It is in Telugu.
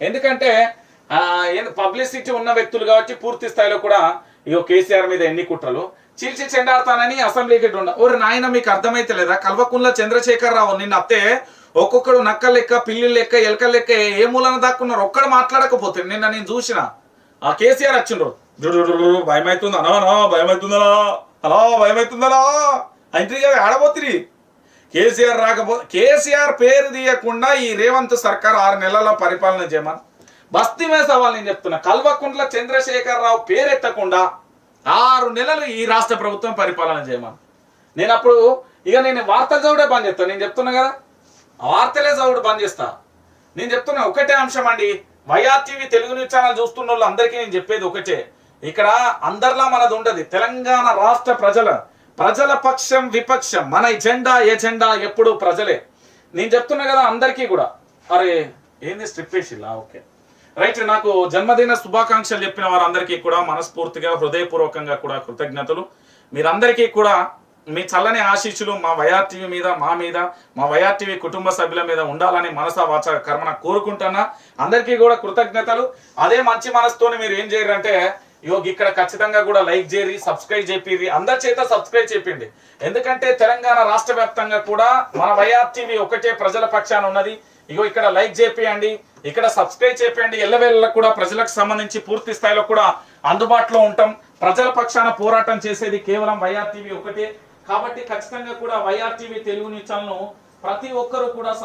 ఎందుకంటే పబ్లిసిటీ ఉన్న వ్యక్తులు కాబట్టి పూర్తి స్థాయిలో కూడా ఇగో కేసీఆర్ మీద ఎన్ని కుట్రలు. చీల్చి చెండాడతానని అసెంబ్లీకి ఉండ ఓరి నాయన మీకు అర్థమైతే లేదా? కల్వకుంట్ల చంద్రశేఖర్ రావు నిన్న అత్తే ఒక్కొక్కడు నక్క లెక్క పిల్లి లెక్క ఎలక లెక్క ఏ మూలన దాక్కున్నారు? ఒక్కడ మాట్లాడకపోతే నిన్న నేను చూసిన. ఆ కేసీఆర్ వచ్చిండ్రు. భయమవుతుంది అనో అనో భయమవుతుందనా అలా భయమవుతుందనా అంటే ఆడబోతుంది కేసీఆర్ రాకపో కేసీఆర్ పేరు తీయకుండా ఈ రేవంత్ సర్కార్ ఆరు నెలల పరిపాలన చేయమని. బస్తీ మీద సవాల్ నేను చెప్తున్నా కల్వకుంట్ల చంద్రశేఖరరావు పేరెత్తకుండా ఆరు నెలలు ఈ రాష్ట్ర ప్రభుత్వం పరిపాలన చేయమని. నేను అప్పుడు ఇక నేను వార్తలు చదువుడే బంద్ చేస్తాను నేను చెప్తున్నా కదా. వార్తలే చదువుడు బంద్ చేస్తా. నేను చెప్తున్నా ఒకటే అంశం అండి వైఆర్టీవీ తెలుగు న్యూస్ ఛానల్ చూస్తున్న వాళ్ళు అందరికీ నేను చెప్పేది ఒకటే. ఇక్కడ అందరిలా మనది ఉండదు తెలంగాణ రాష్ట్ర ప్రజల ప్రజల పక్షం విపక్షం మన ఎజెండా ఎజెండా ఎప్పుడు ప్రజలే. నేను చెప్తున్నా కదా అందరికీ కూడా. అరే ఏంది స్ట్రిప్ వేసిల్లా? ఓకే. రైట్ నాకు జన్మదిన శుభాకాంక్షలు చెప్పిన వారందరికీ కూడా మనస్ఫూర్తిగా హృదయపూర్వకంగా కూడా కృతజ్ఞతలు. మీరందరికీ కూడా మీ చల్లని ఆశీస్సులు మా వైఆర్టీవీ మీద మా మీద మా వైఆర్టీవీ కుటుంబ సభ్యుల మీద ఉండాలని మనసా వాచ కర్మన కోరుకుంటున్నా. అందరికీ కూడా కృతజ్ఞతలు. అదే మంచి మనసుతోని మీరు ఏం చేయరంటే యోగి ఇక్కడ ఖచ్చితంగా కూడా లైక్ చేయరి సబ్స్క్రైబ్ చేపిరి అందరి చేత సబ్స్క్రైబ్ చేపిండి. ఎందుకంటే తెలంగాణ రాష్ట్ర వ్యాప్తంగా కూడా మన వైఆర్టీవీ ఒకటే ప్రజల పక్షాన ఉన్నది. ఇగో ఇక్కడ లైక్ చేపియండి ఇక్కడ సబ్స్క్రైబ్ చేపియండి. ఎల్లవేళ్ళ కూడా ప్రజలకు సంబంధించి పూర్తి స్థాయిలో కూడా అందుబాటులో ఉంటాం. ప్రజల పక్షాన పోరాటం చేసేది కేవలం వైఆర్టీవీ ఒకటే. కాబట్టి ఖచ్చితంగా కూడా వైఆర్టీవీ తెలుగు న్యూస్ ఛానల్ ప్రతి ఒక్కరూ కూడా